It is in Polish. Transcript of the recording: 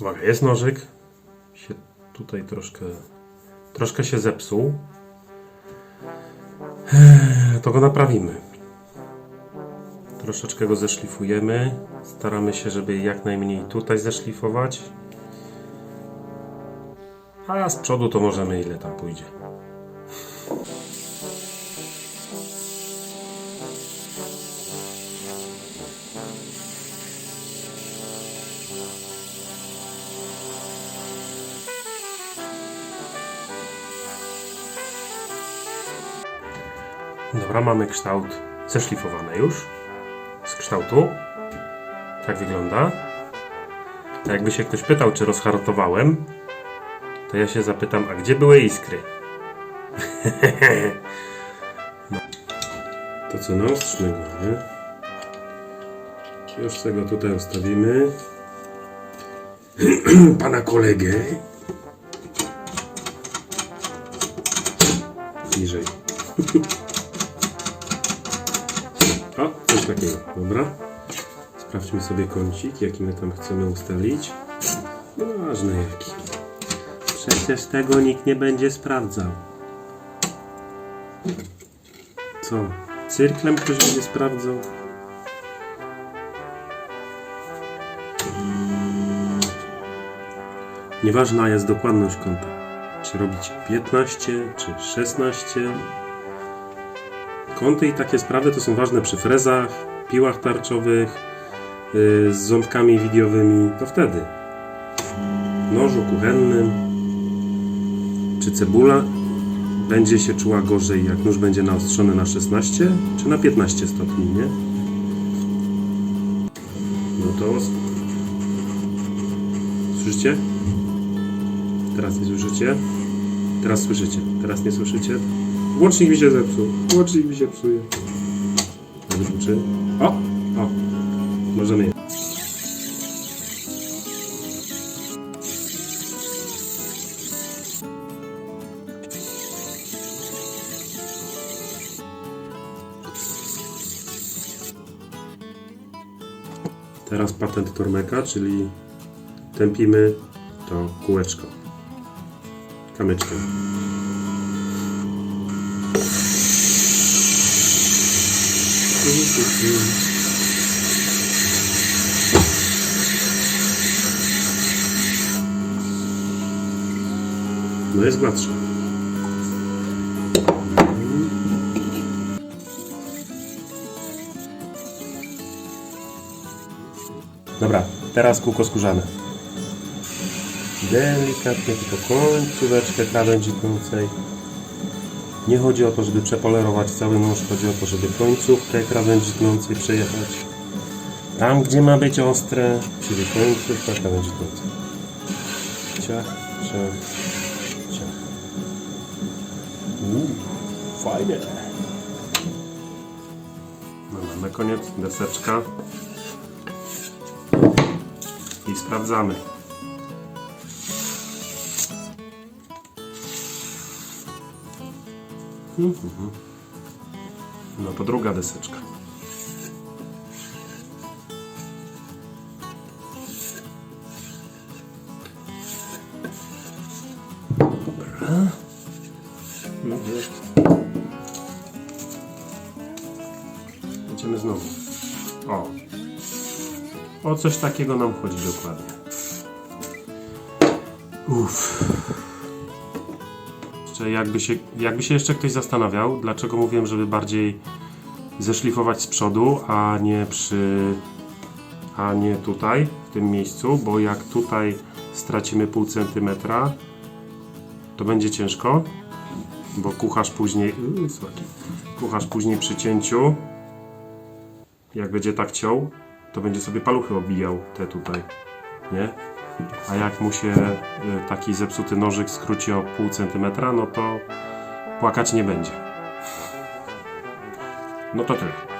Uwaga, jest nożyk. Się tutaj troszkę, troszkę się zepsuł. To go naprawimy. Troszeczkę go zeszlifujemy. Staramy się, żeby jak najmniej tutaj zeszlifować. A z przodu to możemy ile tam pójdzie. Dobra, mamy kształt zeszlifowany już. Z kształtu. Tak wygląda. A jakby się ktoś pytał, czy rozhartowałem, to ja się zapytam, a gdzie były iskry? No. To co, naostrzmy go, nie? Już tego tutaj ustawimy. Pana kolegę. Niżej. Coś takiego, dobra. Sprawdźmy sobie kącik, jaki my tam chcemy ustalić. No ważne jaki. Przecież tego nikt nie będzie sprawdzał. Co? Cyrklem ktoś będzie sprawdzał? Nieważna jest dokładność kąta. Czy robić 15, czy 16. Kąty i takie sprawy to są ważne przy frezach, piłach tarczowych, yy, z ząbkami widiowymi. To wtedy. Nożu kuchennym. Czy cebula będzie się czuła gorzej, jak nóż będzie naostrzony na 16, czy na 15 stopni, nie? No to... Słyszycie? Teraz nie słyszycie? Teraz słyszycie. Teraz nie słyszycie? Łącznik mi się zepsuł. Łącznik mi się psuje. Wysłuczy. O! O! Możemy je. Teraz patent Tormeka, czyli tępimy to kółeczko kamyczkiem. No jest gładsze. Dobra, teraz kółko skórzane. Delikatnie tylko końcóweczkę krawędzi-końcej. Nie chodzi o to, żeby przepolerować cały nóż, chodzi o to, żeby końcówkę krawędzi tnącej przejechać. Tam, gdzie ma być ostre, czyli końcówka krawędzi tnącej. Ciach, ciach, ciach. Uuu, fajnie. No mamy koniec, deseczka. I sprawdzamy. Mhm. No to druga deseczka. Dobra. No jest. Idziemy znowu. O. O coś takiego nam chodzi dokładnie. Uff. Jeszcze jakby się, jakby się jeszcze ktoś zastanawiał, dlaczego mówiłem, żeby bardziej zeszlifować z przodu, a nie przy a nie tutaj, w tym miejscu, bo jak tutaj stracimy pół centymetra, to będzie ciężko, bo kucharz później yy, kucharz później przy cięciu jak będzie tak ciął, to będzie sobie paluchy obijał te tutaj, nie? A jak mu się y, taki zepsuty nożyk skróci o pół centymetra, no to płakać nie będzie. No to tyle.